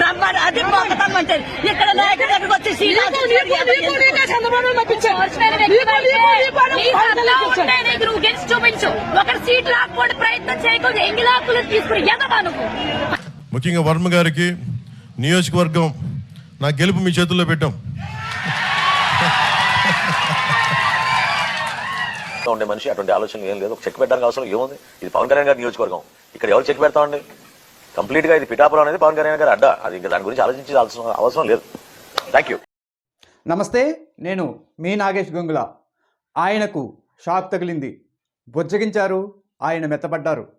రమ్మని అది మొక్కటమ్మంటే ఇక్కడ నాయకుడి దగ్గరకు వచ్చి గెలిచి చూపించు ఒకటి సీట్ లాక్కోండి ప్రయత్నం చేయకుండా తీసుకుని ఎదవా నువ్వు ముఖ్యంగా వర్మ గారికి నియోజకవర్గం నా గెలుపు మీ చేతుల్లో పెట్టాం ఉండే మనిషి అటువంటి ఆలోచన ఏం లేదు ఒక చెక్ పెట్టడానికి అవసరం ఏముంది ఇది పవన్ కళ్యాణ్ గారి నియోజకవర్గం ఇక్కడ ఎవరు చెక్ పెడతామండి కంప్లీట్గా ఇది పిఠాపురం అనేది పవన్ కళ్యాణ్ గారి అడ్డ. అది ఇంకా దాని గురించి ఆలోచించాల్సిన అవసరం లేదు. థ్యాంక్ యూ నమస్తే నేను మీ నాగేష్ గంగుల. ఆయనకు షాక్ తగిలింది. బుజ్జగించారు ఆయన మెత్తపడ్డారు.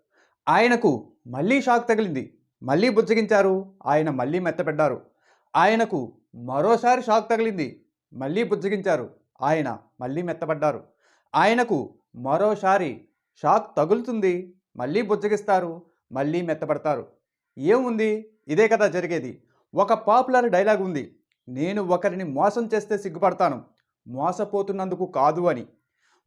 ఆయనకు మళ్ళీ షాక్ తగిలింది. మళ్ళీ బుజ్జగించారు ఆయన మళ్ళీ మెత్తపడ్డారు. ఆయనకు మరోసారి షాక్ తగిలింది. మళ్ళీ బుజ్జగించారు ఆయన మళ్ళీ మెత్తపడ్డారు. ఆయనకు మరోసారి షాక్ తగులుతుంది. మళ్ళీ బుజ్జగిస్తారు మళ్ళీ మెత్తపడతారు. ఏముంది? ఇదే కదా జరిగేది. ఒక పాపులర్ డైలాగ్ ఉంది. నేను ఒకరిని మోసం చేస్తే సిగ్గుపడతాను. మోసపోతున్నందుకు కాదు అని.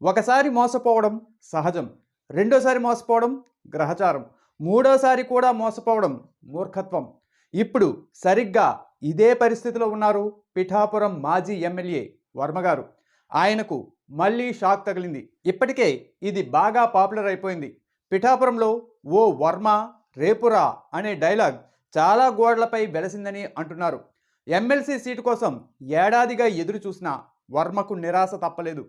ఒకసారి మోసపోవడం సహజం. రెండోసారి మోసపోవడం గ్రహచారం. మూడోసారి కూడా మోసపోవడం మూర్ఖత్వం. ఇప్పుడు సరిగ్గా ఇదే పరిస్థితిలో ఉన్నారు పిఠాపురం మాజీ ఎమ్మెల్యే వర్మగారు ఆయనకు మళ్ళీ షాక్ తగిలింది. ఇప్పటికే ఇది బాగా పాపులర్ అయిపోయింది. పిఠాపురంలో ఓ వర్మ రేపురా అనే డైలాగ్ చాలా గోడలపై వెలసిందని అంటున్నారు. ఎమ్మెల్సీ సీటు కోసం ఏడాదిగా ఎదురు చూసిన వర్మకు నిరాశ తప్పలేదు.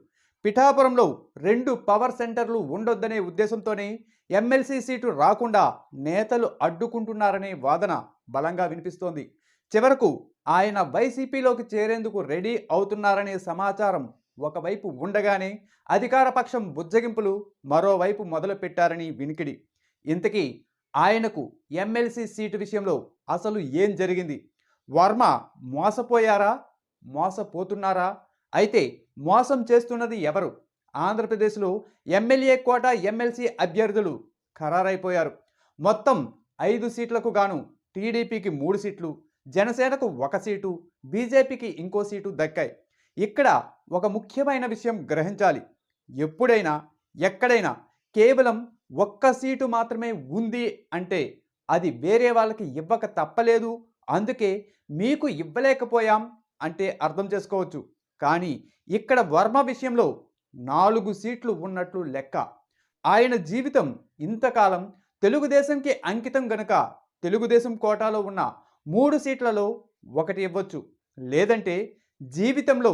పిఠాపురంలో రెండు పవర్ సెంటర్లు ఉండొద్దనే ఉద్దేశంతోనే ఎమ్మెల్సీ సీటు రాకుండా నేతలు అడ్డుకుంటున్నారనే వాదన బలంగా వినిపిస్తోంది. చివరకు ఆయన వైసీపీలోకి చేరేందుకు రెడీ అవుతున్నారనే సమాచారం ఒకవైపు ఉండగానే అధికారపక్షం బుజ్జగింపులు మరోవైపు మొదలుపెట్టారని వినికిడి. ఇంతకీ ఆయనకు ఎమ్మెల్సీ సీటు విషయంలో అసలు ఏం జరిగింది? వర్మ మోసపోయారా? మోసపోతున్నారా? అయితే మోసం చేస్తున్నది ఎవరు? ఆంధ్రప్రదేశ్లో ఎమ్మెల్యే కోట ఎమ్మెల్సీ అభ్యర్థులు ఖరారైపోయారు. మొత్తం ఐదు సీట్లకు గాను టీడీపీకి మూడు సీట్లు జనసేనకు ఒక సీటు బీజేపీకి ఇంకో సీటు దక్కాయి. ఇక్కడ ఒక ముఖ్యమైన విషయం గ్రహించాలి. ఎప్పుడైనా ఎక్కడైనా కేవలం ఒక్క సీటు మాత్రమే ఉంది అంటే అది వేరే వాళ్ళకి ఇవ్వక తప్పలేదు. అందుకే మీకు ఇవ్వలేకపోయాం అంటే అర్థం చేసుకోవచ్చు. కానీ ఇక్కడ వర్మ విషయంలో నాలుగు సీట్లు ఉన్నట్లు లెక్క. ఆయన జీవితం ఇంతకాలం తెలుగుదేశంకి అంకితం గనుక తెలుగుదేశం కోటాలో ఉన్న మూడు సీట్లలో ఒకటి ఇవ్వచ్చు. లేదంటే జీవితంలో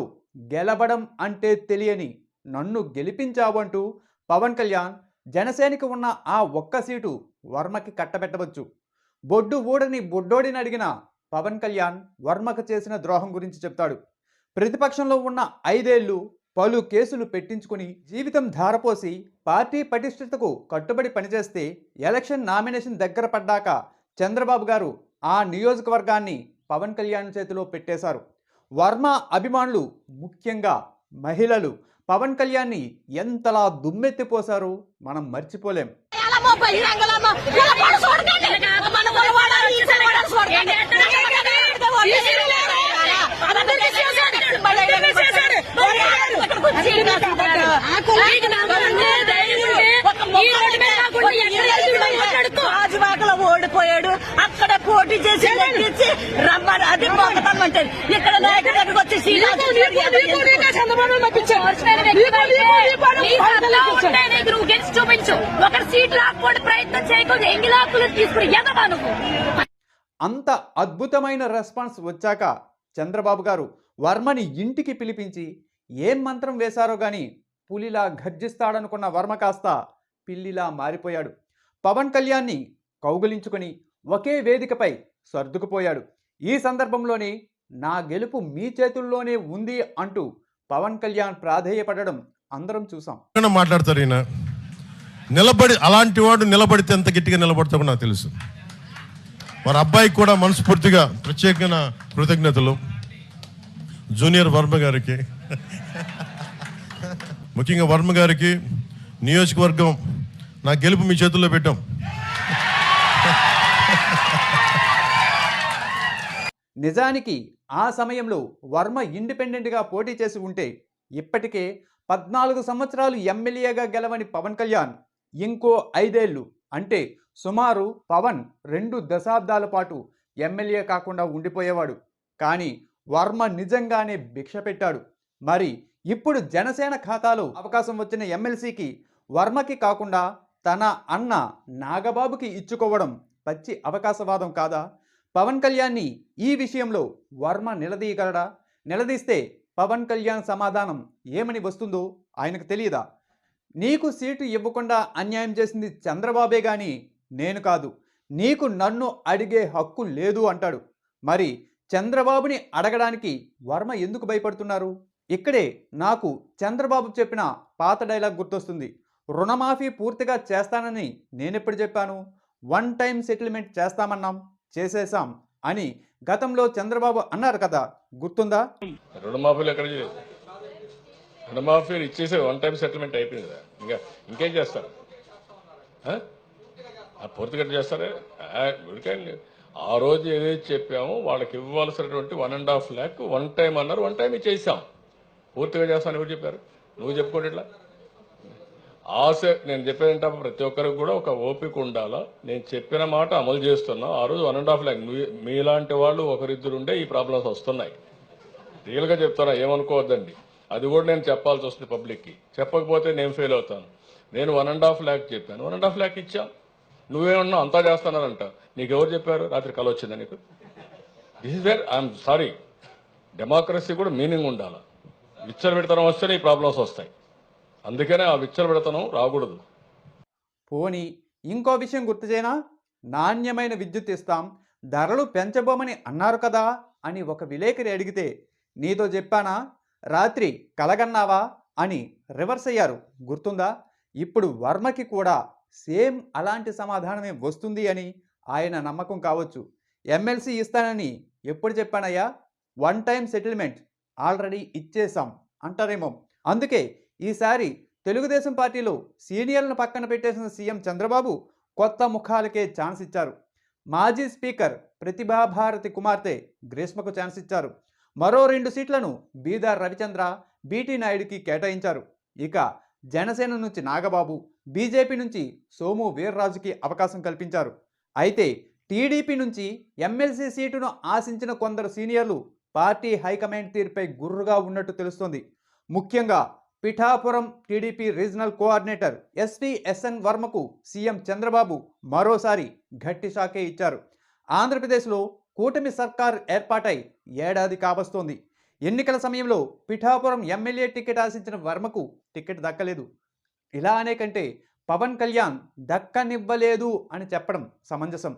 గెలవడం అంటే తెలియని నన్ను గెలిపించావంటూ పవన్ కళ్యాణ్ జనసేనకి ఉన్న ఆ ఒక్క సీటు వర్మకి కట్టబెట్టవచ్చు. బొడ్డు ఊడని బొడ్డోడిని అడిగిన పవన్ కళ్యాణ్ వర్మకు చేసిన ద్రోహం గురించి చెప్తాడు. ప్రతిపక్షంలో ఉన్న ఐదేళ్ళు పలు కేసులు పెట్టించుకుని జీవితం ధారపోసి పార్టీ పటిష్టతకు కట్టుబడి పనిచేస్తే ఎలక్షన్ నామినేషన్ దగ్గర పడ్డాక చంద్రబాబు గారు ఆ నియోజకవర్గాన్ని పవన్ కళ్యాణ్ చేతిలో పెట్టేశారు. వర్మ అభిమానులు ముఖ్యంగా మహిళలు పవన్ కళ్యాణ్ని ఎంతలా దుమ్మెత్తిపోశారో మనం మర్చిపోలేం. రాజువాకలో ఓడిపోయాడు అక్కడ పోటీ చేసి ఎక్కించి రమ్మని అది మొక్కటమ్మంటే ఇక్కడ నాయకుడు దగ్గరకు వచ్చి నువ్వు గెలిచి చూపించు సీట్ లాక్కోండి ప్రయత్నం చేయకుండా ఎంగి లాక్కులు తీసుకుని ఎదవా నువ్వు అంత అద్భుతమైన రెస్పాన్స్ వచ్చాక చంద్రబాబు గారు వర్మని ఇంటికి పిలిపించి ఏం మంత్రం వేశారో గాని పులిలా గర్జిస్తాడనుకున్న వర్మ కాస్త పిల్లిలా మారిపోయాడు. పవన్ కళ్యాణ్ని కౌగులించుకొని ఒకే వేదికపై సర్దుకుపోయాడు. ఈ సందర్భంలోనే నా గెలుపు మీ చేతుల్లోనే ఉంది అంటూ పవన్ కళ్యాణ్ ప్రాధేయపడడం అందరం చూసాం. మాట్లాడతారు ఈయన. నిలబడి అలాంటి వాడు నిలబడితే ఎంత గట్టిగా నిలబడతాడో నాకు తెలుసు. వారి అబ్బాయికి కూడా మనస్ఫూర్తిగా ప్రత్యేకమైన కృతజ్ఞతలు. జూనియర్ వర్మ గారికి. ముఖ్యంగా వర్మ గారికి నియోజకవర్గం నా గెలుపు మీ చేతుల్లో పెట్టాం. నిజానికి ఆ సమయంలో వర్మ ఇండిపెండెంట్గా పోటీ చేసి ఉంటే ఇప్పటికే పద్నాలుగు సంవత్సరాలు ఎమ్మెల్యేగా గెలవని పవన్ కళ్యాణ్ ఇంకో ఐదేళ్ళు అంటే సుమారు పవన్ రెండు దశాబ్దాల పాటు ఎమ్మెల్యే కాకుండా ఉండిపోయేవాడు. కానీ వర్మ నిజంగానే భిక్ష పెట్టాడు. మరి ఇప్పుడు జనసేన ఖాతాలో అవకాశం వచ్చిన ఎమ్మెల్సీకి వర్మకి కాకుండా తన అన్న నాగబాబుకి ఇచ్చుకోవడం పచ్చి అవకాశవాదం కాదా? పవన్ కళ్యాణ్ని ఈ విషయంలో వర్మ నిలదీయగలడా? నిలదీస్తే పవన్ కళ్యాణ్ సమాధానం ఏమని వస్తుందో ఆయనకు తెలియదా? నీకు సీటు ఇవ్వకుండా అన్యాయం చేసింది చంద్రబాబే గాని నేను కాదు. నీకు నన్ను అడిగే హక్కు లేదు అంటాడు. మరి చంద్రబాబుని అడగడానికి వర్మ ఎందుకు భయపడుతున్నారు? ఇక్కడే నాకు చంద్రబాబు చెప్పిన పాత డైలాగ్ గుర్తొస్తుంది. రుణమాఫీ పూర్తిగా చేస్తానని నేనెప్పుడు చెప్పాను? వన్ టైం సెటిల్మెంట్ చేస్తామన్నాం చేసేసాం అని గతంలో చంద్రబాబు అన్నారు కదా గుర్తుందా? రుణమాఫీలు ఎక్కడ చేయలేదు? రుణమాఫీలు ఇచ్చేసే వన్ టైం సెటిల్మెంట్ అయిపోయింది కదా ఇంకా ఇంకేం చేస్తారు? పూర్తిగా చేస్తారే? ఆ, ఆ రోజు ఏదైతే చెప్పామో వాళ్ళకి ఇవ్వాల్సినటువంటి one and half lakh one time అన్నారు వన్ టైం ఇచ్చేసాం పూర్తిగా చేస్తాను ఎవరు చెప్పారు? నువ్వు చెప్పుకోండి ఇట్లా. ఆశ నేను చెప్పేదంటే ప్రతి ఒక్కరికి కూడా ఒక ఓపిక ఉండాలా? నేను చెప్పిన మాట అమలు చేస్తున్నా. ఆ రోజు వన్ అండ్ హాఫ్ ల్యాక్ మీ- మీలాంటి వాళ్ళు ఒకరిద్దరు ఉండే ఈ ప్రాబ్లమ్స్ వస్తున్నాయి. రియల్గా చెప్తున్నా ఏమనుకోవద్దండి. అది కూడా నేను చెప్పాల్సి వస్తుంది పబ్లిక్కి చెప్పకపోతే నేను ఫెయిల్ అవుతాను. నేను వన్ అండ్ హాఫ్ ల్యాక్ చెప్పాను. వన్ అండ్ హాఫ్ ల్యాక్ ఇచ్చా. నువ్వేమన్నా అంతా చేస్తున్నారంట నీకు ఎవరు చెప్పారు? రాత్రి కల వచ్చిందా నీకు? This is where I'm sorry democracy కూడా మీనింగ్ ఉండాలా? విచ్చలబెడతనం వస్తేనే ఈ ప్రాబ్లమ్స్ వస్తాయి. అందుకనే ఆ విచ్చలబెడతనం రాకూడదు. పోనీ ఇంకో విషయం గుర్తు చేయనా నాణ్యమైన విద్యుత్ ఇస్తాం ధరలు పెంచబోమని అన్నారు కదా అని ఒక విలేకరి అడిగితే నీతో చెప్పానా? రాత్రి కలగన్నావా? అని రివర్స్ అయ్యారు. గుర్తుందా? ఇప్పుడు వర్మకి కూడా సేమ్ అలాంటి సమాధానమే వస్తుంది అని ఆయన నమ్మకం కావచ్చు. ఎమ్మెల్సీ ఇస్తానని ఎప్పుడు చెప్పానయ్యా? One time settlement. ఆల్రెడీ ఇచ్చేసాం అంటారేమో. అందుకే ఈసారి తెలుగుదేశం పార్టీలో సీనియర్లను పక్కన పెట్టేసిన సీఎం చంద్రబాబు కొత్త ముఖాలకే ఛాన్స్ ఇచ్చారు. మాజీ స్పీకర్ ప్రతిభాభారతి కుమార్తె గ్రీష్మకు ఛాన్స్ ఇచ్చారు. మరో రెండు సీట్లను బీదార్ రవిచంద్ర బీటీ నాయుడుకి కేటాయించారు. ఇక జనసేన నుంచి నాగబాబు బీజేపీ నుంచి సోము వీర్రాజుకి అవకాశం కల్పించారు. అయితే టీడీపీ నుంచి ఎమ్మెల్సీ సీటును ఆశించిన కొందరు సీనియర్లు పార్టీ హైకమాండ్ తీరుపై గుర్రుగా ఉన్నట్టు తెలుస్తోంది. ముఖ్యంగా Pithapuram TDP regional coordinator S N వర్మకు CM Chandrababu మరోసారి గట్టి షాకే ఇచ్చారు. ఆంధ్రప్రదేశ్లో కూటమి సర్కార్ ఏర్పాటై ఏడాది కావస్తోంది ఎన్నికల సమయంలో పిఠాపురం ఎమ్మెల్యే టికెట్ ఆశించిన వర్మకు టికెట్ దక్కలేదు. ఇలా అనే కంటే పవన్ కళ్యాణ్ దక్కనివ్వలేదు అని చెప్పడం సమంజసం.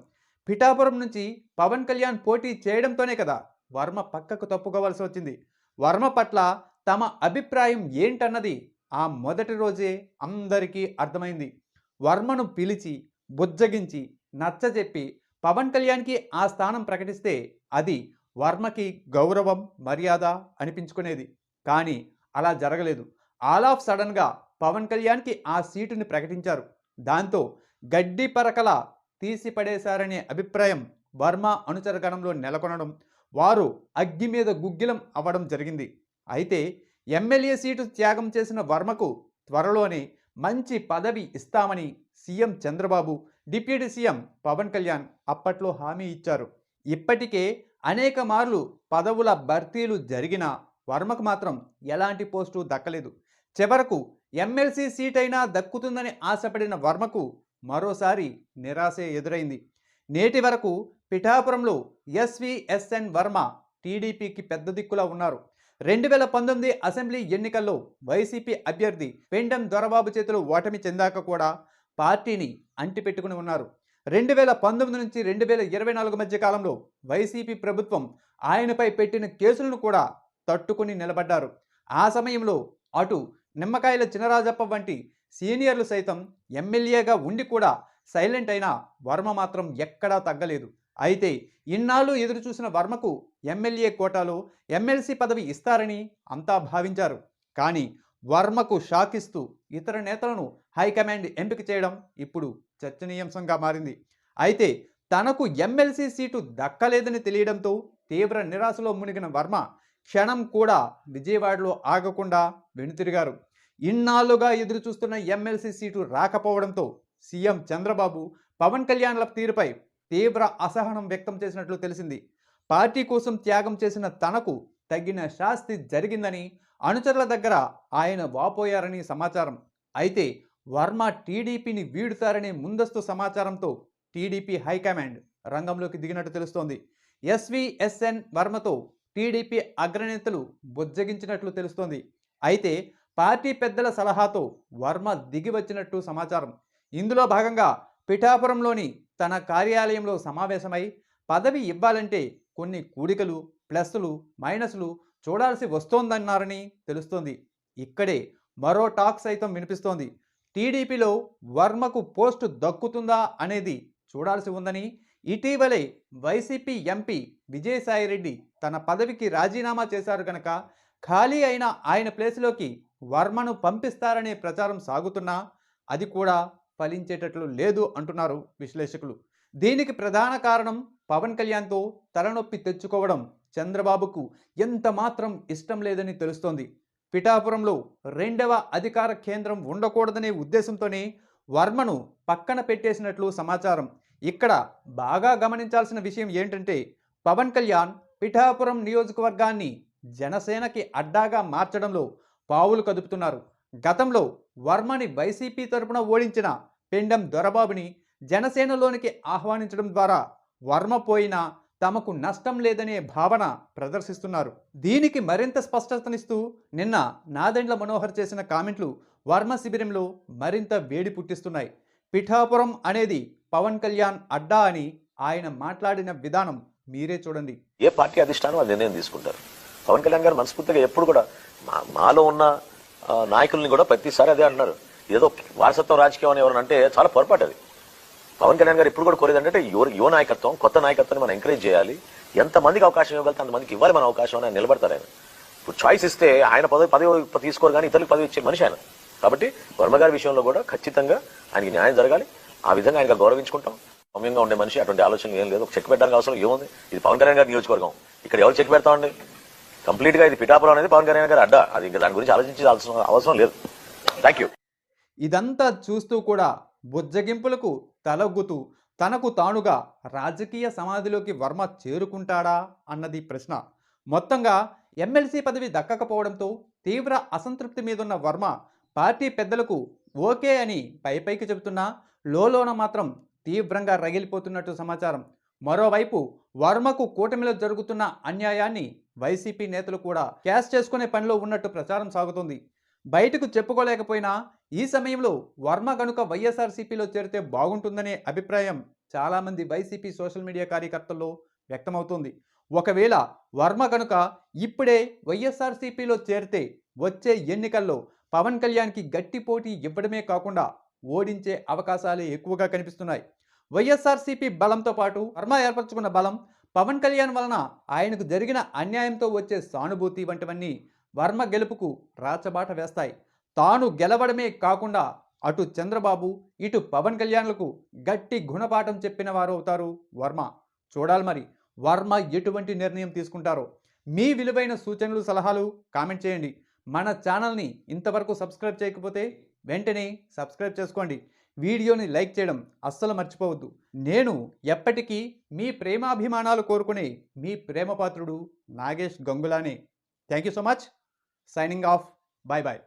పిఠాపురం నుంచి పవన్ కళ్యాణ్ పోటీ చేయడంతోనే కదా వర్మ పక్కకు తప్పుకోవాల్సి వచ్చింది. వర్మ పట్ల తమ అభిప్రాయం ఏంటన్నది ఆ మొదటి రోజే అందరికీ అర్థమైంది. వర్మను పిలిచి బుజ్జగించి నచ్చజెప్పి పవన్ కళ్యాణ్కి ఆ స్థానం ప్రకటిస్తే అది వర్మకి గౌరవం మర్యాద అనిపించుకునేది. కానీ అలా జరగలేదు. ఆల్ ఆఫ్ సడన్గా పవన్ కళ్యాణ్కి ఆ సీటుని ప్రకటించారు. దాంతో గడ్డి పరకల తీసి పడేశారనే అభిప్రాయం వర్మ అనుచరగణంలో నెలకొనడం వారు అగ్గి మీద గుగ్గిలం అవ్వడం జరిగింది. అయితే ఎమ్మెల్యే సీటు త్యాగం చేసిన వర్మకు త్వరలోనే మంచి పదవి ఇస్తామని CM Chandrababu deputy CM Pawan Kalyan అప్పట్లో హామీ ఇచ్చారు. ఇప్పటికే అనేక మార్లు పదవుల భర్తీలు జరిగినా వర్మకు మాత్రం ఎలాంటి పోస్టు దక్కలేదు. చివరకు ఎమ్మెల్సీ సీట్ అయినా దక్కుతుందని ఆశపడిన వర్మకు మరోసారి నిరాశే ఎదురైంది. నేటి వరకు పిఠాపురంలో ఎస్విఎస్ఎన్ వర్మ టీడీపీకి పెద్ద దిక్కులా ఉన్నారు. రెండు వేల పంతొమ్మిది అసెంబ్లీ ఎన్నికల్లో వైసీపీ అభ్యర్థి పెండం దొరబాబు చేతిలో ఓటమి చెందాక కూడా పార్టీని అంటిపెట్టుకుని ఉన్నారు. రెండు వేల పంతొమ్మిది నుంచి రెండు వేల ఇరవై నాలుగు మధ్య కాలంలో వైసీపీ ప్రభుత్వం ఆయనపై పెట్టిన కేసులను కూడా తట్టుకుని నిలబడ్డారు. ఆ సమయంలో అటు నిమ్మకాయల చినరాజప్ప వంటి సీనియర్లు సైతం ఎమ్మెల్యేగా ఉండి కూడా సైలెంట్ అయిన వర్మ మాత్రం ఎక్కడా తగ్గలేదు. అయితే ఇన్నాళ్ళు ఎదురు చూసిన వర్మకు ఎమ్మెల్యే కోటాలో ఎమ్మెల్సీ పదవి ఇస్తారని అంతా భావించారు. కానీ వర్మకు షాకిస్తూ ఇతర నేతలను హైకమాండ్ ఎంపిక చేయడం ఇప్పుడు చర్చనీయాంశంగా మారింది. అయితే తనకు ఎమ్మెల్సీ సీటు దక్కలేదని తెలియడంతో తీవ్ర నిరాశలో మునిగిన వర్మ క్షణం కూడా విజయవాడలో ఆగకుండా వెనుతిరిగారు. ఇన్నాళ్ళుగా ఎదురు చూస్తున్న ఎమ్మెల్సీ సీటు రాకపోవడంతో సీఎం చంద్రబాబు పవన్ కళ్యాణ్ల తీరుపై తీవ్ర అసహనం వ్యక్తం చేసినట్లు తెలిసింది. పార్టీ కోసం త్యాగం చేసిన తనకు తగిన శాస్తి జరిగిందని అనుచరుల దగ్గర ఆయన వాపోయారని సమాచారం. అయితే వర్మ టీడీపీని వీడుతారనే ముందస్తు సమాచారంతో టీడీపీ హైకమాండ్ రంగంలోకి దిగినట్టు తెలుస్తోంది. ఎస్విఎస్ఎన్ వర్మతో టీడీపీ అగ్రనేతలు బుజ్జగించినట్లు తెలుస్తోంది. అయితే పార్టీ పెద్దల సలహాతో వర్మ దిగి వచ్చినట్టు సమాచారం. ఇందులో భాగంగా పిఠాపురంలోని తన కార్యాలయంలో సమావేశమై పదవి ఇవ్వాలంటే కొన్ని కూడికలు ప్లస్లు మైనస్లు చూడాల్సి వస్తోందన్నారని తెలుస్తోంది. ఇక్కడే మరో టాక్ సైతం వినిపిస్తోంది. టీడీపీలో వర్మకు పోస్టు దక్కుతుందా అనేది చూడాల్సి ఉందని ఇటీవలే వైసీపీ ఎంపీ విజయసాయిరెడ్డి తన పదవికి రాజీనామా చేశారు గనక ఖాళీ అయిన ఆయన ప్లేస్లోకి వర్మను పంపిస్తారనే ప్రచారం సాగుతున్నా అది కూడా ఫలించేటట్లు లేదు అంటున్నారు విశ్లేషకులు. దీనికి ప్రధాన కారణం పవన్ కళ్యాణ్తో తలనొప్పి తెచ్చుకోవడం. చంద్రబాబుకు ఎంత మాత్రం ఇష్టం లేదని తెలుస్తోంది. పిఠాపురంలో రెండవ అధికార కేంద్రం ఉండకూడదనే ఉద్దేశంతోనే వర్మను పక్కన పెట్టేసినట్లు సమాచారం. ఇక్కడ బాగా గమనించాల్సిన విషయం ఏంటంటే పవన్ కళ్యాణ్ పిఠాపురం నియోజకవర్గాన్ని జనసేనకి అడ్డాగా మార్చడంలో పావులు కదుపుతున్నారు. గతంలో వర్మని వైసీపీ తరపున ఓడించిన పెండం దొరబాబుని జనసేనలోనికి ఆహ్వానించడం ద్వారా వర్మ పోయినా తమకు నష్టం లేదనే భావన ప్రదర్శిస్తున్నారు. దీనికి మరింత స్పష్టతనిస్తూ నిన్న నాదెండ్ల మనోహర్ చేసిన కామెంట్లు వర్మ శిబిరంలో మరింత వేడి పుట్టిస్తున్నాయి. పిఠాపురం అనేది పవన్ కళ్యాణ్ అడ్డా అని ఆయన మాట్లాడిన విధానం మీరే చూడండి. ఏ పార్టీ అధిష్టానం అది నిర్ణయం తీసుకుంటారు. పవన్ కళ్యాణ్ గారు మనస్ఫూర్తిగా ఎప్పుడు కూడా మా మాలో ఉన్న నాయకుల్ని కూడా ప్రతిసారి అదే అంటున్నారు. ఏదో వారసత్వం రాజకీయం అని ఎవరైనా అంటే చాలా పొరపాటు అది. పవన్ కళ్యాణ్ గారు ఇప్పుడు కూడా కోరేది అంటే యువ యువ నాయకత్వం కొత్త నాయకత్వాన్ని మనం ఎంకరేజ్ చేయాలి. ఎంతమందికి అవకాశం ఇవ్వగలితే అంతమందికి ఇవ్వాలి మన అవకాశం అని ఆయన నిలబడతారు ఆయన. ఇప్పుడు చాయిస్ ఇస్తే ఆయన పదవి పదవి తీసుకోరు కానీ ఇతరులకు పదవి ఇచ్చే మనిషి ఆయన. కాబట్టి వర్మ గారి విషయంలో కూడా ఖచ్చితంగా ఆయనకి న్యాయం జరగాలి. ఆ విధంగా ఆయన గౌరవించుకుంటాం. సౌమ్యంగా ఉండే మనిషి అటువంటి ఆలోచన ఏం లేదు. చెక్ పెట్టడానికి అవసరం ఏముంది? ఇది పవన్ కళ్యాణ్ గారి నియోజకవర్గం. ఇక్కడ ఎవరు చెక్ పెడతామండి? కంప్లీట్గా ఇది పిఠాపురం అనేది పవన్ కళ్యాణ్ గారు అడ్డా. అది ఇంకా దాని గురించి ఆలోచించాల్సిన అవసరం లేదు. థ్యాంక్ యూ ఇదంతా చూస్తూ కూడా బుజ్జగింపులకు తలొగ్గుతూ తనకు తానుగా రాజకీయ సమాధిలోకి వర్మ చేరుకుంటాడా అన్నది ప్రశ్న. మొత్తంగా ఎమ్మెల్సీ పదవి దక్కకపోవడంతో తీవ్ర అసంతృప్తి మీదున్న వర్మ పార్టీ పెద్దలకు ఓకే అని పైపైకి చెబుతున్నా లోలోన మాత్రం తీవ్రంగా రగిలిపోతున్నట్టు సమాచారం. మరోవైపు వర్మకు కూటమిలో జరుగుతున్న అన్యాయాన్ని వైసీపీ నేతలు కూడా క్యాష్ చేసుకునే పనిలో ఉన్నట్టు ప్రచారం సాగుతుంది. బయటకు చెప్పుకోలేకపోయినా ఈ సమయంలో వర్మ గనుక వైఎస్ఆర్సీపీలో చేరితే బాగుంటుందనే అభిప్రాయం చాలామంది వైసీపీ సోషల్ మీడియా కార్యకర్తల్లో వ్యక్తమవుతుంది. ఒకవేళ వర్మ గనుక ఇప్పుడే వైఎస్ఆర్సీపీలో చేరితే వచ్చే ఎన్నికల్లో పవన్ కళ్యాణ్కి గట్టి పోటీ ఇవ్వడమే కాకుండా ఓడించే అవకాశాలే ఎక్కువగా కనిపిస్తున్నాయి. వైఎస్ఆర్సీపీ బలంతో పాటు వర్మ ఏర్పరచుకున్న బలం పవన్ కళ్యాణ్ వలన ఆయనకు జరిగిన అన్యాయంతో వచ్చే సానుభూతి వంటివన్నీ వర్మ గెలుపుకు రాచబాట వేస్తాయి. తాను గెలవడమే కాకుండా అటు చంద్రబాబు ఇటు పవన్ కళ్యాణ్లకు గట్టి గుణపాఠం చెప్పిన వారు అవుతారు వర్మ. చూడాలి మరి వర్మ ఎటువంటి నిర్ణయం తీసుకుంటారో. మీ విలువైన సూచనలు సలహాలు కామెంట్ చేయండి. మన ఛానల్ని ఇంతవరకు సబ్స్క్రైబ్ చేయకపోతే వెంటనే సబ్స్క్రైబ్ చేసుకోండి. వీడియోని లైక్ చేయడం అస్సలు మర్చిపోవద్దు. నేను ఎప్పటికీ మీ ప్రేమాభిమానాలు కోరుకునే మీ ప్రేమపాత్రుడు Nagesh గంగులానే. Thank you so much. Signing off. Bye bye